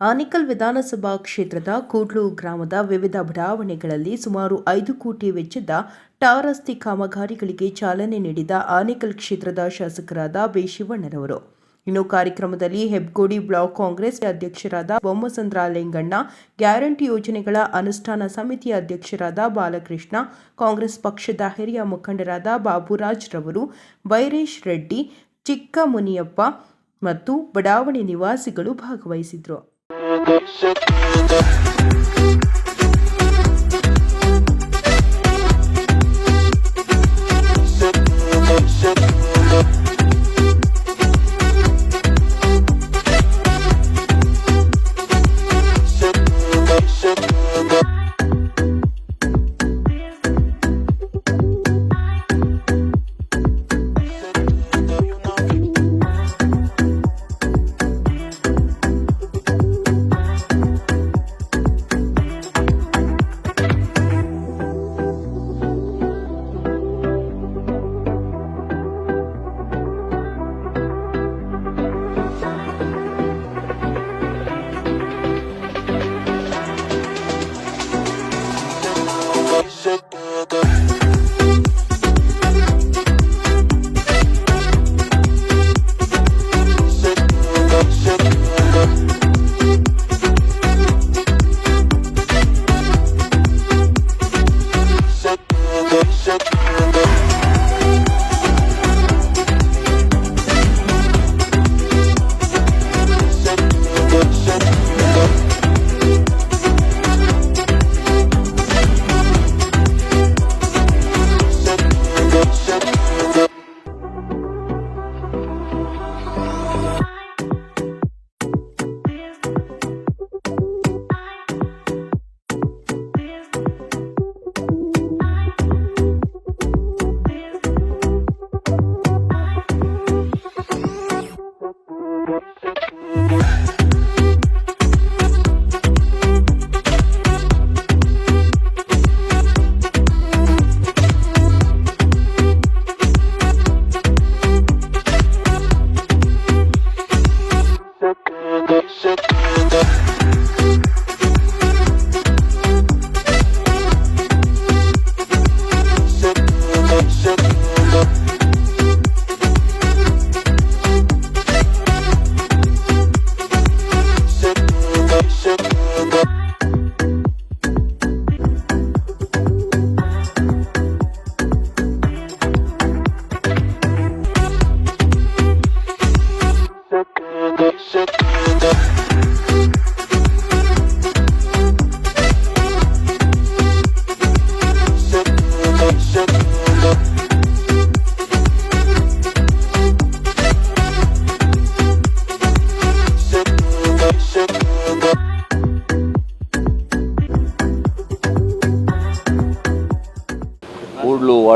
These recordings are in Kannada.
ಆನೇಕಲ್ ವಿಧಾನಸಭಾ ಕ್ಷೇತ್ರದ ಕೂಡ್ಲು ಗ್ರಾಮದ ವಿವಿಧ ಬಡಾವಣೆಗಳಲ್ಲಿ ಸುಮಾರು ಐದು ಕೋಟಿ ವೆಚ್ಚದ ಟಾರ್ ರಸ್ತೆ ಕಾಮಗಾರಿಗಳಿಗೆ ಚಾಲನೆ ನೀಡಿದ ಆನಿಕಲ್ ಕ್ಷೇತ್ರದ ಶಾಸಕರಾದ ಬಿ ಶಿವಣ್ಣರವರು ಇನ್ನು ಕಾರ್ಯಕ್ರಮದಲ್ಲಿ ಹೆಬ್ಗೋಡಿ ಬ್ಲಾಕ್ ಕಾಂಗ್ರೆಸ್ ಅಧ್ಯಕ್ಷರಾದ ಬೊಮ್ಮಸಂದ್ರ ಲಿಂಗಣ್ಣ, ಗ್ಯಾರಂಟಿ ಯೋಜನೆಗಳ ಅನುಷ್ಠಾನ ಸಮಿತಿ ಅಧ್ಯಕ್ಷರಾದ ಬಾಲಕೃಷ್ಣ, ಕಾಂಗ್ರೆಸ್ ಪಕ್ಷದ ಹಿರಿಯ ಮುಖಂಡರಾದ ಬಾಬುರಾಜ್ ರವರು, ಬೈರೇಶ್ ರೆಡ್ಡಿ, ಚಿಕ್ಕಮುನಿಯಪ್ಪ ಮತ್ತು ಬಡಾವಣೆ ನಿವಾಸಿಗಳು ಭಾಗವಹಿಸಿದ್ರು. Altyazı M.K.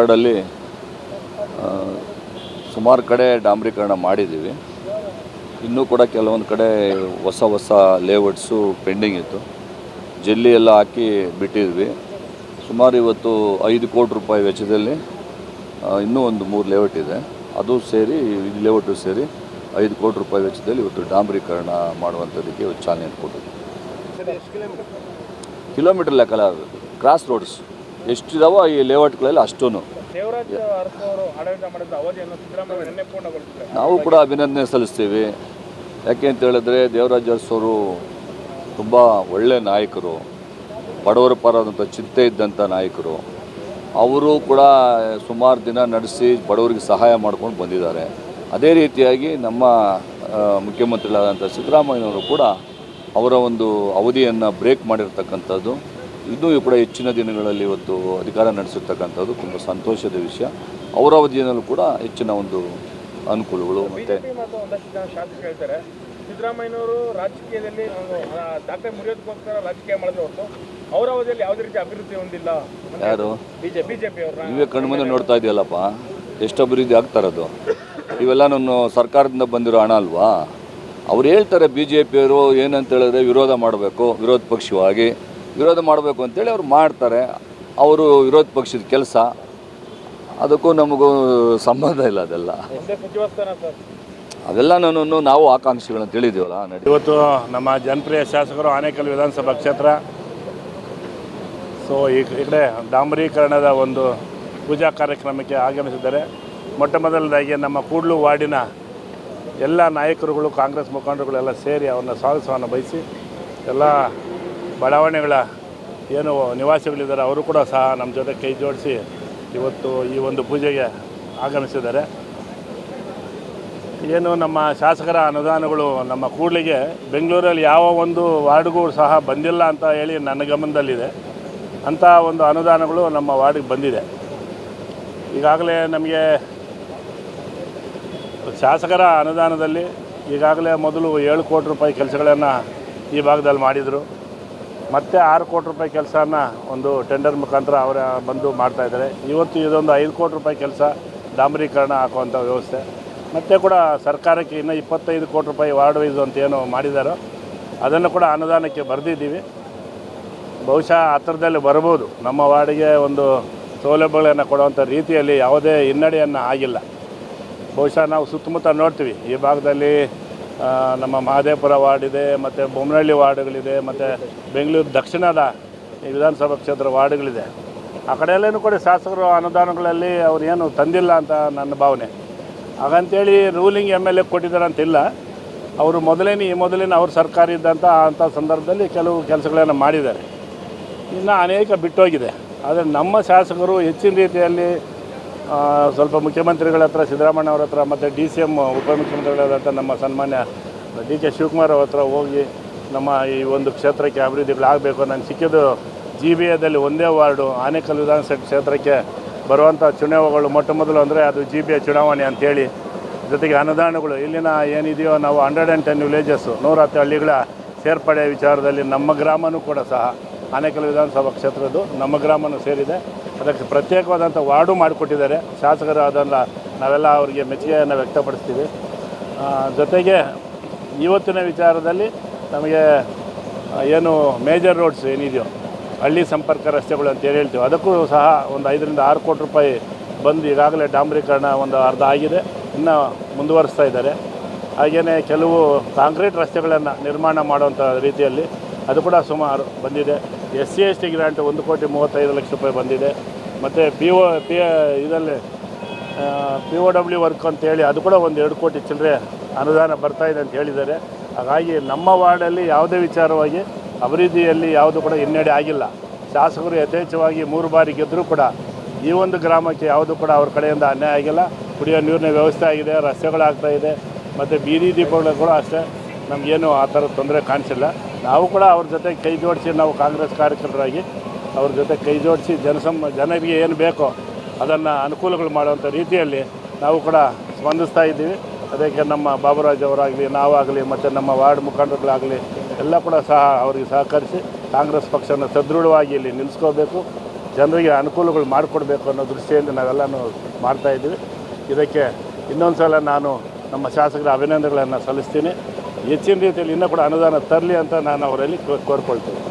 ವಾರ್ಡಲ್ಲಿ ಸುಮಾರು ಕಡೆ ಡಾಂಬ್ರೀಕರಣ ಮಾಡಿದ್ದೀವಿ. ಇನ್ನೂ ಕೂಡ ಕೆಲವೊಂದು ಕಡೆ ಹೊಸ ಹೊಸ ಲೇಔಟ್ಸು ಪೆಂಡಿಂಗ್ ಇತ್ತು. ಜಲ್ಲಿ ಎಲ್ಲ ಹಾಕಿ ಬಿಟ್ಟಿದ್ವಿ. ಸುಮಾರು ಇವತ್ತು ಐದು ಕೋಟಿ ರೂಪಾಯಿ ವೆಚ್ಚದಲ್ಲಿ ಇನ್ನೂ ಒಂದು ಮೂರು ಲೇಔಟ್ ಇದೆ. ಅದು ಸೇರಿ ಇದು ಲೇಔಟು ಸೇರಿ ಐದು ಕೋಟಿ ರೂಪಾಯಿ ವೆಚ್ಚದಲ್ಲಿ ಇವತ್ತು ಡಾಂಬ್ರೀಕರಣ ಮಾಡುವಂಥದ್ದಕ್ಕೆ ಇವತ್ತು ಚಾಲನೆ ಕೊಟ್ಟಿದ್ವಿ ಕಿಲೋಮೀಟರ್? ಲೆಕ್ಕಲ್ಲ ಕ್ರಾಸ್ ರೋಡ್ಸ್ ಎಷ್ಟಿದಾವೋ ಈ ಲೇಔಟ್ಗಳಲ್ಲಿ ಅಷ್ಟೂ ನಾವು ಕೂಡ ಅಭಿನಂದನೆ ಸಲ್ಲಿಸ್ತೀವಿ. ಯಾಕೆ ಅಂತ ಹೇಳಿದ್ರೆ ದೇವರಾಜ ಅರಸವರು ಅವರು ತುಂಬ ಒಳ್ಳೆಯ ನಾಯಕರು ಬಡವರ ಪರದಂಥ ಚಿಂತೆ ಇದ್ದಂಥ ನಾಯಕರು. ಅವರು ಕೂಡ ಸುಮಾರು ದಿನ ನಡೆಸಿ ಬಡವರಿಗೆ ಸಹಾಯ ಮಾಡ್ಕೊಂಡು ಬಂದಿದ್ದಾರೆ. ಅದೇ ರೀತಿಯಾಗಿ ನಮ್ಮ ಮುಖ್ಯಮಂತ್ರಿಗಳಾದಂಥ ಸಿದ್ದರಾಮಯ್ಯನವರು ಕೂಡ ಅವರ ಒಂದು ಅವಧಿಯನ್ನು ಬ್ರೇಕ್ ಮಾಡಿರ್ತಕ್ಕಂಥದ್ದು. ಇನ್ನೂ ಕೂಡ ಹೆಚ್ಚಿನ ದಿನಗಳಲ್ಲಿ ಇವತ್ತು ಅಧಿಕಾರ ನಡೆಸಿರ್ತಕ್ಕಂಥದ್ದು ತುಂಬ ಸಂತೋಷದ ವಿಷಯ. ಅವರ ಅವಧಿಯಲ್ಲೂ ಕೂಡ ಹೆಚ್ಚಿನ ಒಂದು ಅನುಕೂಲಗಳು ಮತ್ತೆ ಶಾಸಕರು ಹೇಳ್ತಾರೆ ಸಿದ್ದರಾಮಯ್ಯನವರು ರಾಜಕೀಯದಲ್ಲಿ ದಾಖಲೆ ಮುರಿಯೋದಕ್ಕೋಸ್ಕರ ರಾಜಕೀಯ ಮಾಡಿದ್ರೆ ಹೊರತು ಅವರ ಅವಧಿಯಲ್ಲಿ ಯಾವುದೇ ರೀತಿ ಅಭಿವೃದ್ಧಿ ಹೊಂದಿಲ್ಲ ಯಾರು? ಬಿಜೆಪಿ ಅವ್ರನ್ನ ನೀವೇ ಕಣ್ಮುಂದೆ ನೋಡ್ತಾ ಇದೆಯಲ್ಲಪ್ಪ. ಎಷ್ಟು ಅಭಿವೃದ್ಧಿ ಆಗ್ತಾರದು ಇವೆಲ್ಲ ನನ್ನ ಸರ್ಕಾರದಿಂದ ಬಂದಿರೋ ಹಣ ಅಲ್ವಾ? ಅವ್ರು ಹೇಳ್ತಾರೆ ಬಿ ಜೆ ಪಿಯವರು ಏನಂತ ಹೇಳಿದ್ರೆ ವಿರೋಧ ಮಾಡಬೇಕು ವಿರೋಧ ಪಕ್ಷವಾಗಿ. ವಿರೋಧ ಮಾಡಬೇಕು ಅಂತೇಳಿ ಅವ್ರು ಮಾಡ್ತಾರೆ. ಅವರು ವಿರೋಧ ಪಕ್ಷದ ಕೆಲಸ. ಅದಕ್ಕೂ ನಮಗೂ ಸಂಬಂಧ ಇಲ್ಲ ಅದೆಲ್ಲ. ಅದೆಲ್ಲ ನಾನು ನಾವು ಆಕಾಂಕ್ಷಿಗಳನ್ನ ತಿಳಿದೀವಲ್ಲ ಇವತ್ತು ನಮ್ಮ ಜನಪ್ರಿಯ ಶಾಸಕರು ಆನೇಕಲ್ ವಿಧಾನಸಭಾ ಕ್ಷೇತ್ರ. ಸೊ ಈ ಈ ಕಡೆ ಡಾಂಬರೀಕರಣದ ಒಂದು ಪೂಜಾ ಕಾರ್ಯಕ್ರಮಕ್ಕೆ ಆಗಮಿಸಿದ್ದಾರೆ. ಮೊಟ್ಟ ಮೊದಲನೇದಾಗಿ ನಮ್ಮ ಕೂಡ್ಲು ವಾರ್ಡಿನ ಎಲ್ಲ ನಾಯಕರುಗಳು ಕಾಂಗ್ರೆಸ್ ಮುಖಂಡರುಗಳೆಲ್ಲ ಸೇರಿ ಅವನ್ನ ಸ್ವಾಗತವನ್ನು ಬಯಸಿ ಎಲ್ಲ ಬಡಾವಣೆಗಳ ಏನು ನಿವಾಸಿಗಳಿದ್ದಾರೆ, ಅವರು ಕೂಡ ಸಹ ನಮ್ಮ ಜೊತೆ ಕೈ ಜೋಡಿಸಿ ಇವತ್ತು ಈ ಒಂದು ಪೂಜೆಗೆ ಆಗಮಿಸಿದ್ದಾರೆ. ಏನು ನಮ್ಮ ಶಾಸಕರ ಅನುದಾನಗಳು ನಮ್ಮ ಕೂಡಲಿಗೆ ಬೆಂಗಳೂರಲ್ಲಿ ಯಾವ ಒಂದು ವಾರ್ಡ್ಗೂ ಸಹ ಬಂದಿಲ್ಲ ಅಂತ ಹೇಳಿ ನನ್ನ ಗಮನದಲ್ಲಿದೆ. ಅಂಥ ಒಂದು ಅನುದಾನಗಳು ನಮ್ಮ ವಾರ್ಡಿಗೆ ಬಂದಿದೆ. ಈಗಾಗಲೇ ನಮಗೆ ಶಾಸಕರ ಅನುದಾನದಲ್ಲಿ ಈಗಾಗಲೇ ಮೊದಲು ಏಳು ಕೋಟಿ ರೂಪಾಯಿ ಕೆಲಸಗಳನ್ನು ಈ ಭಾಗದಲ್ಲಿ ಮಾಡಿದರು. ಮತ್ತೆ ಆರು ಕೋಟಿ ರೂಪಾಯಿ ಕೆಲಸನ ಒಂದು ಟೆಂಡರ್ ಮುಖಾಂತರ ಅವರ ಬಂದು ಮಾಡ್ತಾಯಿದ್ದಾರೆ ಇವತ್ತು ಇದೊಂದು ಐದು ಕೋಟಿ ರೂಪಾಯಿ ಕೆಲಸ, ಡಾಂಬರೀಕರಣ ಹಾಕುವಂಥ ವ್ಯವಸ್ಥೆ. ಮತ್ತೆ ಕೂಡ ಸರ್ಕಾರಕ್ಕೆ ಇನ್ನೂ ಇಪ್ಪತ್ತೈದು ಕೋಟಿ ರೂಪಾಯಿ ವಾರ್ಡ್ ವೈಸ್ ಅಂತ ಏನು ಮಾಡಿದಾರೋ, ಅದನ್ನು ಕೂಡ ಅನುದಾನಕ್ಕೆ ಬರೆದಿದ್ದೀವಿ. ಬಹುಶಃ ಹತ್ತಿರದಲ್ಲಿ ಬರ್ಬೋದು. ನಮ್ಮ ವಾರ್ಡಿಗೆ ಒಂದು ಸೌಲಭ್ಯಗಳನ್ನು ಕೊಡುವಂಥ ರೀತಿಯಲ್ಲಿ ಯಾವುದೇ ಹಿನ್ನಡೆಯನ್ನು ಆಗಿಲ್ಲ. ಬಹುಶಃ ನಾವು ಸುತ್ತಮುತ್ತ ನೋಡ್ತೀವಿ. ಈ ಭಾಗದಲ್ಲಿ ನಮ್ಮ ಮಹದೇವಪುರ ವಾರ್ಡ್ ಇದೆ ಮತ್ತು ಬೊಮ್ಮನಹಳ್ಳಿ ವಾರ್ಡ್ಗಳಿದೆ, ಮತ್ತು ಬೆಂಗಳೂರು ದಕ್ಷಿಣದ ವಿಧಾನಸಭಾ ಕ್ಷೇತ್ರ ವಾರ್ಡ್ಗಳಿದೆ. ಆ ಕಡೆಯಲ್ಲೇನು ಕೂಡ ಶಾಸಕರು ಅನುದಾನಗಳಲ್ಲಿ ಅವ್ರು ಏನು ತಂದಿಲ್ಲ ಅಂತ ನನ್ನ ಭಾವನೆ. ಹಾಗಂತೇಳಿ ರೂಲಿಂಗ್ ಎಂ ಎಲ್ ಎ ಕೊಟ್ಟಿದ್ದಾರೆ ಅಂತಿಲ್ಲ. ಅವರು ಮೊದಲೇನೇ, ಈ ಮೊದಲಿನ ಅವ್ರ ಸರ್ಕಾರ ಇದ್ದಂಥ ಅಂಥ ಸಂದರ್ಭದಲ್ಲಿ ಕೆಲವು ಕೆಲಸಗಳನ್ನು ಮಾಡಿದ್ದಾರೆ. ಇನ್ನು ಅನೇಕ ಬಿಟ್ಟೋಗಿದೆ. ಆದರೆ ನಮ್ಮ ಶಾಸಕರು ಹೆಚ್ಚಿನ ರೀತಿಯಲ್ಲಿ ಸ್ವಲ್ಪ ಮುಖ್ಯಮಂತ್ರಿಗಳ ಹತ್ರ ಸಿದ್ದರಾಮಯ್ಯ ಅವರ ಹತ್ರ, ಮತ್ತು ಡಿ ಸಿ ಎಂ ಉಪಮುಖ್ಯಮಂತ್ರಿಗಳಾದಂಥ ನಮ್ಮ ಸನ್ಮಾನ್ಯ ಡಿ ಕೆ ಶಿವಕುಮಾರ್ ಅವ್ರ ಹತ್ರ ಹೋಗಿ ನಮ್ಮ ಈ ಒಂದು ಕ್ಷೇತ್ರಕ್ಕೆ ಅಭಿವೃದ್ಧಿಗಳಾಗಬೇಕು ನಾನು ಸಿಕ್ಕಿದ್ದು ಜಿ ಬಿ ಎದಲ್ಲಿ ಒಂದೇ ವಾರ್ಡು, ಆನೇಕಲ್ ವಿಧಾನಸಭೆ ಕ್ಷೇತ್ರಕ್ಕೆ ಬರುವಂಥ ಚುನಾವಣೆಗಳು ಮೊಟ್ಟ ಮೊದಲು ಅಂದರೆ ಅದು ಜಿ ಬಿ ಎ ಚುನಾವಣೆ ಅಂಥೇಳಿ ಜೊತೆಗೆ ಅನುದಾನಗಳು, ಇಲ್ಲಿನ ಏನಿದೆಯೋ ನಾವು ಹಂಡ್ರೆಡ್ ಆ್ಯಂಡ್ ಟೆನ್ ವಿಲೇಜಸ್ಸು ನೂರ ಹತ್ತು ಹಳ್ಳಿಗಳ ಸೇರ್ಪಡೆ ವಿಚಾರದಲ್ಲಿ ನಮ್ಮ ಗ್ರಾಮನೂ ಕೂಡ ಸಹ ಆನೇಕಲ್ ವಿಧಾನಸಭಾ ಕ್ಷೇತ್ರದ್ದು ನಮ್ಮ ಗ್ರಾಮನೂ ಸೇರಿದೆ. ಅದಕ್ಕೆ ಪ್ರತ್ಯೇಕವಾದಂಥ ವಾರ್ಡು ಮಾಡಿಕೊಟ್ಟಿದ್ದಾರೆ. ಶಾಸಕರು ಅದನ್ನು ನಾವೆಲ್ಲ ಅವರಿಗೆ ಮೆಚ್ಚುಗೆಯನ್ನು ವ್ಯಕ್ತಪಡಿಸ್ತೀವಿ. ಜೊತೆಗೆ ಇವತ್ತಿನ ವಿಚಾರದಲ್ಲಿ ನಮಗೆ ಏನು ಮೇಜರ್ ರೋಡ್ಸ್ ಏನಿದೆಯೋ, ಹಳ್ಳಿ ಸಂಪರ್ಕ ರಸ್ತೆಗಳು ಅಂತ ಏನು ಹೇಳ್ತೀವಿ. ಅದಕ್ಕೂ ಸಹ ಒಂದು ಐದರಿಂದ ಆರು ಕೋಟಿ ರೂಪಾಯಿ ಬಂದು ಈಗಾಗಲೇ ಡಾಂಬರೀಕರಣ ಒಂದು ಅರ್ಧ ಆಗಿದೆ. ಇನ್ನು ಮುಂದುವರಿಸ್ತಾ ಇದ್ದಾರೆ. ಹಾಗೆಯೇ ಕೆಲವು ಕಾಂಕ್ರೀಟ್ ರಸ್ತೆಗಳನ್ನು ನಿರ್ಮಾಣ ಮಾಡುವಂಥ ರೀತಿಯಲ್ಲಿ ಅದು ಕೂಡ ಸುಮಾರು ಬಂದಿದೆ. S C S T grant ಒಂದು ಕೋಟಿ ಮೂವತ್ತೈದು ಲಕ್ಷ ರೂಪಾಯಿ ಬಂದಿದೆ. ಮತ್ತು ಪಿ ಒ ಪಿ ಇದರಲ್ಲಿ ಪಿ ಒ ಡಬ್ಲ್ಯೂ ವರ್ಕ್ ಅಂತೇಳಿ ಅದು ಕೂಡ ಒಂದು ಎರಡು ಕೋಟಿ ಚಿಲ್ಲರೆ ಅನುದಾನ ಬರ್ತಾ ಇದೆ ಅಂತ ಹೇಳಿದ್ದಾರೆ. ಹಾಗಾಗಿ ನಮ್ಮ ವಾರ್ಡಲ್ಲಿ ಯಾವುದೇ ವಿಚಾರವಾಗಿ ಅಭಿವೃದ್ಧಿಯಲ್ಲಿ ಯಾವುದು ಕೂಡ ಹಿನ್ನಡೆ ಆಗಿಲ್ಲ. ಶಾಸಕರು ಯಥೇಚ್ಛವಾಗಿ ಮೂರು ಬಾರಿ ಗೆದ್ದರೂ ಕೂಡ ಈ ಒಂದು ಗ್ರಾಮಕ್ಕೆ ಯಾವುದು ಕೂಡ ಅವ್ರ ಕಡೆಯಿಂದ ಅನ್ಯಾಯ ಆಗಿಲ್ಲ. ಕುಡಿಯೋ ನೀರಿನ ವ್ಯವಸ್ಥೆ ಆಗಿದೆ ರಸ್ತೆಗಳಾಗ್ತಾಯಿದೆ ಮತ್ತು ಬೀದಿ ದೀಪಗಳು ಕೂಡ ಅಷ್ಟೇ. ನಮಗೇನು ಆ ಥರ ತೊಂದರೆ ಕಾಣಿಸಿಲ್ಲ. ನಾವು ಕೂಡ ಅವ್ರ ಜೊತೆ ಕೈ ಜೋಡಿಸಿ ನಾವು ಕಾಂಗ್ರೆಸ್ ಕಾರ್ಯಕರ್ತರಾಗಿ ಅವ್ರ ಜೊತೆ ಕೈ ಜೋಡಿಸಿ ಜನಸಂ ಜನರಿಗೆ ಏನು ಬೇಕೋ ಅದನ್ನು ಅನುಕೂಲಗಳು ಮಾಡುವಂಥ ರೀತಿಯಲ್ಲಿ ನಾವು ಕೂಡ ಸ್ಪಂದಿಸ್ತಾ ಇದ್ದೀವಿ. ಅದಕ್ಕೆ ನಮ್ಮ ಬಾಬುರಾಜ್ ಅವರಾಗಲಿ, ನಾವಾಗಲಿ ಮತ್ತು ನಮ್ಮ ವಾರ್ಡ್ ಮುಖಂಡರುಗಳಾಗಲಿ ಎಲ್ಲ ಕೂಡ ಸಹ ಅವರಿಗೆ ಸಹಕರಿಸಿ ಕಾಂಗ್ರೆಸ್ ಪಕ್ಷನ ಸದೃಢವಾಗಿ ಇಲ್ಲಿ ನಿಲ್ಲಿಸ್ಕೋಬೇಕು. ಜನರಿಗೆ ಅನುಕೂಲಗಳು ಮಾಡಿಕೊಡ್ಬೇಕು ಅನ್ನೋ ದೃಷ್ಟಿಯಿಂದ ನಾವೆಲ್ಲನೂ ಮಾಡ್ತಾ ಇದ್ದೀವಿ. ಇದಕ್ಕೆ ಇನ್ನೊಂದು ಸಲ ನಾನು ನಮ್ಮ ಶಾಸಕರ ಅಭಿನಂದನೆಗಳನ್ನು ಸಲ್ಲಿಸ್ತೀನಿ. ಹೆಚ್ಚಿನ ರೀತಿಯಲ್ಲಿ ಇನ್ನೂ ಕೂಡ ಅನುದಾನ ತರಲಿ ಅಂತ ನಾನು ಅವರಲ್ಲಿ ಕೋರ್ಕೊಳ್ತೀನಿ.